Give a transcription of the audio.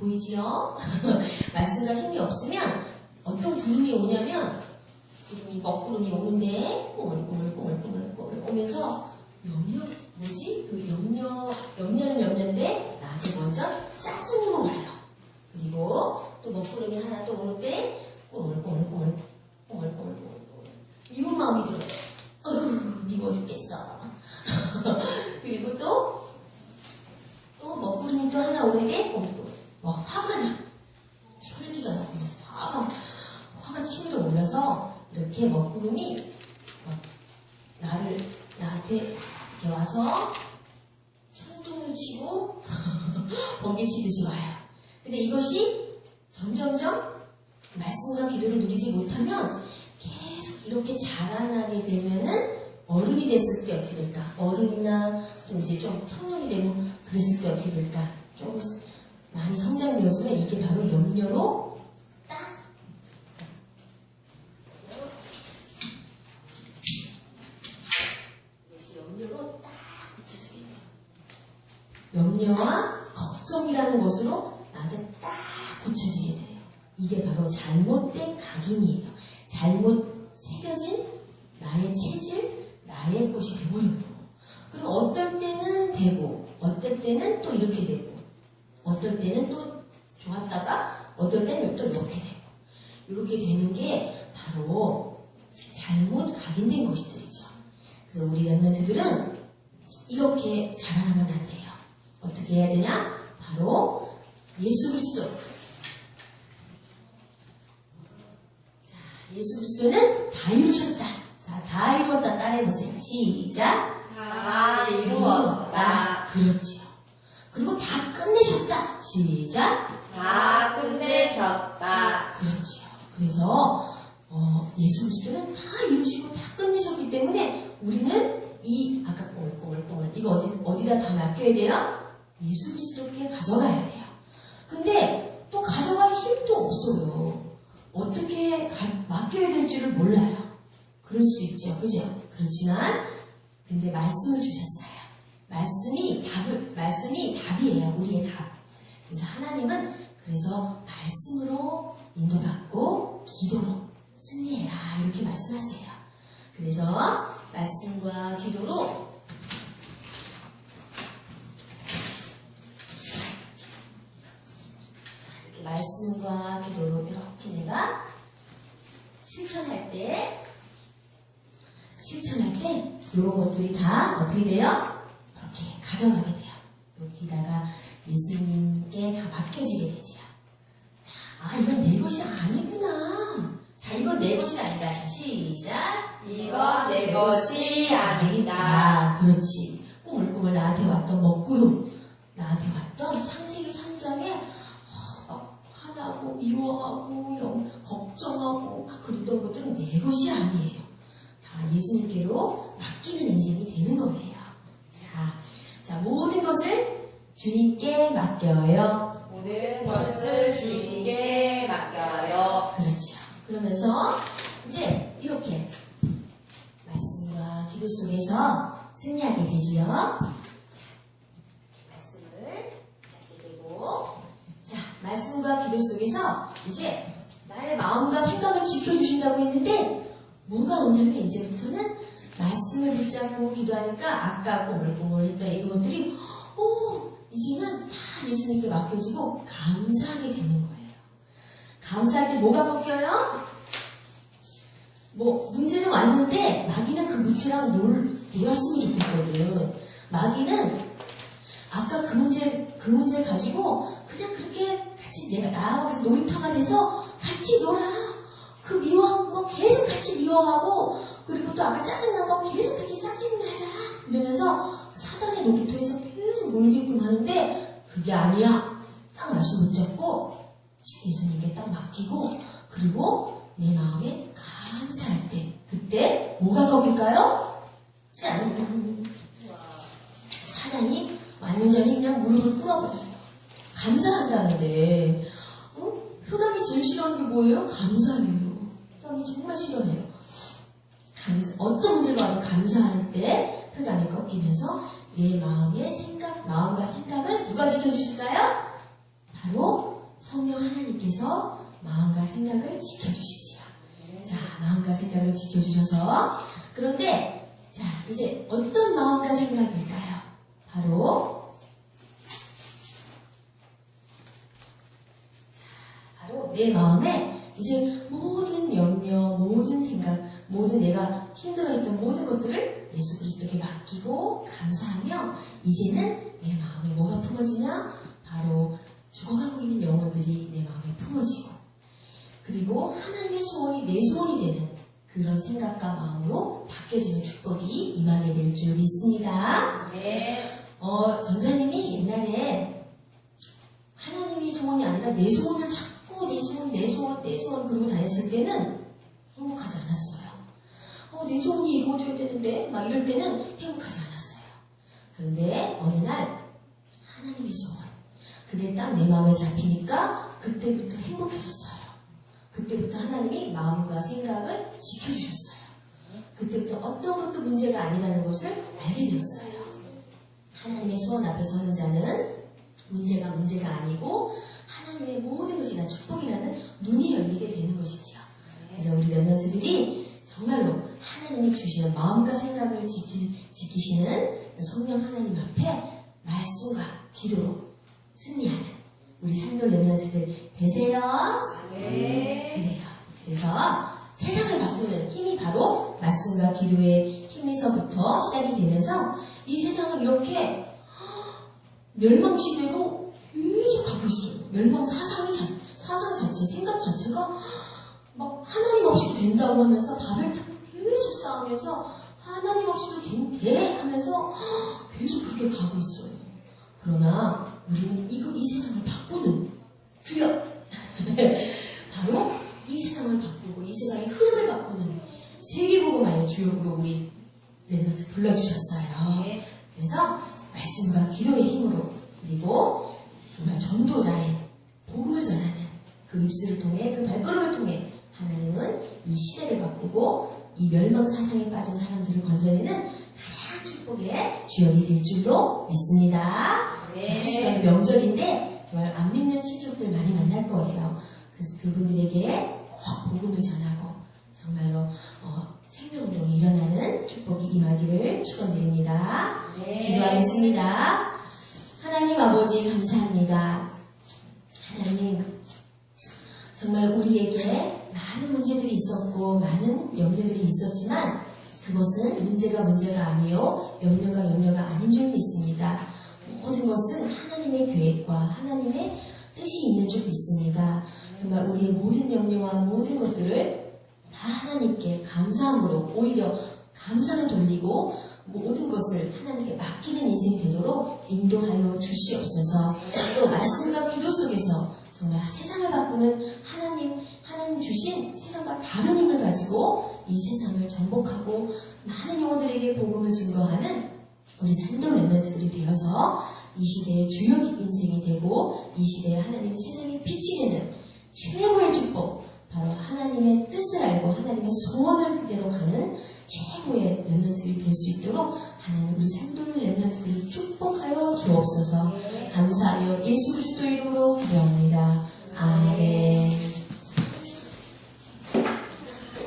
보이지요? 말씀과 힘이 없으면 어떤 구름이 오냐면 구름이 먹구름이 오는데 꼬물꼬물꼬물꼬물꼬물 오면서 염려 뭐지? 그 염려 염려는 염려인데 나한테 먼저 짜증으로 와요. 그리고 또 먹구름이 하나 또 오는데 꼬물꼬물꼬물 꼬물꼬물꼬물 미운 마음이 들어요. 어휴 미워 죽겠어. 그리고 또 또 먹구름이 또 하나 오는데 꼬물꼬물 막 화가 나. 혈기가 나고 막 화가 화가 치밀어 올려서 이렇게 먹구름이 막 나를 나한테 이렇게 와서 천둥을 치고 번개 치듯이 와요. 근데 이것이 점점점 말씀과 기도를 누리지 못하면 계속 이렇게 자라나게 되면은 어른이 됐을 때 어떻게 될까? 어른이나 또 이제 좀 청년이 되고 그랬을 때 어떻게 될까? 좀 많이 성장되어지면 이게 바로 염려로 딱 이것이 염려로 딱 붙여지게 돼요. 염려와 걱정이라는 것으로 나한테 딱 붙여지게 돼요. 이게 바로 잘못된 각인이에요. 잘못 새겨진 나의 체질, 나의 것이 되버려요. 그럼 어떨 때는 되고, 어떨 때는 또 이렇게 되고, 어떨 때는 또 좋았다가, 어떨 때는 또 이렇게 되고, 이렇게 되는 게 바로 잘못 각인된 것들이죠. 그래서 우리 랩런트들은 이렇게 자라나면 안. 어떻게 해야 되냐? 바로 예수 그리스도. 자, 예수 그리스도는 다 이루셨다. 자, 다 이루었다. 따라해보세요. 시작. 다 이루었다. 그렇지요. 그리고 다 끝내셨다. 시작. 다 끝내셨다. 그렇지요. 그래서 어, 예수 그리스도는 다 이루시고 다 끝내셨기 때문에 우리는 이 아까 꼬물꼬물꼬물 이거 어디 어디다 다 맡겨야 돼요? 예수 그리스도께 가져가야 돼요. 근데 또 가져갈 힘도 없어요. 어떻게 가- 맡겨야 될지를 몰라요. 그럴 수 있죠, 그죠? 그렇지만 근데 말씀을 주셨어요. 말씀이 답을 말씀이 답이에요. 우리의 답. 그래서 하나님은 그래서 말씀으로 인도받고 기도로 승리해라 이렇게 말씀하세요. 그래서 말씀과 기도로 이렇게 말씀과 기도로 이렇게 내가 실천할 때 실천할 때 이런 것들이 다 어떻게 돼요? 이렇게 가져가게 돼요. 여기다가 예수님께 다 맡겨지게 되지요. 아, 이건 내 것이 아니구나. 자, 이건 내 것이 아니다. 자, 시작. 이건 내 것이 아니다. 아, 그렇지. 꾸물꾸물 나한테 왔던 먹구름, 화나고 미워하고 영, 걱정하고 막 그랬던 것들은 내 것이 아니에요. 다 예수님께로 맡기는 인생이 되는 거예요. 자, 자 모든 것을 주님께 맡겨요. 모든 것을 주님께 맡겨요. 그렇죠. 그러면서 이제 이렇게 말씀과 기도 속에서 승리하게 되지요. 자, 말씀을 잡게 되고, 자, 말씀과 기도 속에서 이제 나의 마음과 생각을 지켜주신다고 했는데, 뭐가 오냐면 이제부터는 말씀을 붙잡고 기도하니까 아까 꼬물꼬물 했던 이것들이, 오, 이제는 다 예수님께 맡겨지고 감사하게 되는 거예요. 감사할 때 뭐가 꺾여요? 뭐 문제는 왔는데 마귀는 그 문제랑 놀, 놀았으면 좋겠거든. 마귀는 아까 그 문제 그 문제 가지고 그냥 그렇게 같이 내가 나하고 놀이터가 돼서 같이 놀아. 그 미워한 거 계속 같이 미워하고 그리고 또 아까 짜증난 거 계속 같이 짜증나자 이러면서 사단의 놀이터에서 계속 놀게끔 하는데 그게 아니야. 딱 말씀 붙잡고 예수님께 딱 맡기고 그리고 내 마음에 감사할 때 그때 뭐가 꺾일까요? 짠! 사단이 완전히 그냥 무릎을 꿇어버려요. 감사한다는데 어? 흑암이 제일 싫어하는 게 뭐예요? 감사해요. 흑암이 정말 싫어해요. 감사- 어떤 문제가 와도 감사할 때 흑암이 꺾이면서 내 마음의 생각, 마음과 생각을 누가 지켜주실까요? 바로 성령 하나님께서 마음과 생각을 지켜주시지요. 자, 마음과 생각을 지켜주셔서 그런데 자 이제 어떤 마음과 생각일까요? 바로 내 마음에 이제 모든 염려, 모든 생각, 모든 내가 힘들어했던 모든 것들을 예수 그리스도께 맡기고 감사하며 이제는 내 마음에 뭐가 품어지냐? 바로 죽어가고 있는 영혼들이 내 마음에 품어지고 그리고 하나님의 소원이 내 소원이 되는 그런 생각과 마음으로 바뀌어지는 축복이 임하게 될 줄 믿습니다. 네. 어, 전사님이 옛날에 하나님의 소원이 아니라 내 소원을 내 소원, 내 소원, 내 소원 그러고 다녔을 때는 행복하지 않았어요. 어, 내 소원이 이루어져야 되는데 막 이럴 때는 행복하지 않았어요. 그런데 어느 날 하나님의 소원 그게 딱 내 마음에 잡히니까 그때부터 행복해졌어요. 그때부터 하나님이 마음과 생각을 지켜주셨어요. 그때부터 어떤 것도 문제가 아니라는 것을 알게 되었어요. 하나님의 소원 앞에 서는 자는 문제가 문제가 아니고 하나님의 모든 것이 다 축복이라는 눈이 열리게 되는 것이지요. 그래서 우리 랩런트들이 정말로 하나님이 주시는 마음과 생각을 지키, 지키시는 성령 하나님 앞에 말씀과 기도로 승리하는 우리 산돌 랩런트들 되세요. 네. 그래요. 그래서 세상을 바꾸는 힘이 바로 말씀과 기도의 힘에서부터 시작이 되면서 이 세상을 이렇게 멸망 시대로 계속 가고 있어요. 멸망 사상이 자, 사상 자체, 생각 자체가 막 하나님 없이도 된다고 하면서 밥을 계속 싸우면서 하나님 없이도 된- 돼 하면서 계속 그렇게 가고 있어요. 그러나 우리는 이, 이 세상을 바꾸는 주역 바로 이 세상을 바꾸고 이 세상의 흐름을 바꾸는 세계복음화의 주역으로 우리 랜더트 불러주셨어요. 네. 그래서 말씀과 기도의 힘으로 그리고 정말 전도자의 그 입술을 통해 그 발걸음을 통해 하나님은 이 시대를 바꾸고 이 멸망 사상에 빠진 사람들을 건져내는 가장 축복의 주역이 될 줄로 믿습니다. 한 네. 주간 명절인데 정말 안 믿는 친척들 많이 만날 거예요. 그, 그분들에게 꼭 복음을 전하고 정말로 어, 생명운동이 일어나는 축복이 임하기를 축원드립니다. 네. 기도하겠습니다. 하나님 아버지 감사합니다. 하나님 정말 우리에게 많은 문제들이 있었고 많은 염려들이 있었지만 그것은 문제가 문제가 아니요 염려가 염려가 아닌 줄 믿습니다. 모든 것은 하나님의 계획과 하나님의 뜻이 있는 줄 믿습니다. 정말 우리의 모든 염려와 모든 것들을 다 하나님께 감사함으로 오히려 감사를 돌리고 모든 것을 하나님께 맡기는 인생 되도록 인도하여 주시옵소서. 또 말씀과 기도 속에서 정말 세상을 바꾸는 주신 세상과 다른 힘을 가지고 이 세상을 정복하고 많은 영혼들에게 복음을 증거하는 우리 산도 랩런트들이 되어서 이 시대의 주요 인생이 되고 이 시대에 하나님 세상에 빛이 되는 최고의 축복 바로 하나님의 뜻을 알고 하나님의 소원을 그대로 가는 최고의 랩런트들이 될 수 있도록 하나님 우리 산돌 랩런트들을 축복하여 주옵소서. 감사하여 예수 그리스도 이름으로 기도합니다. 아멘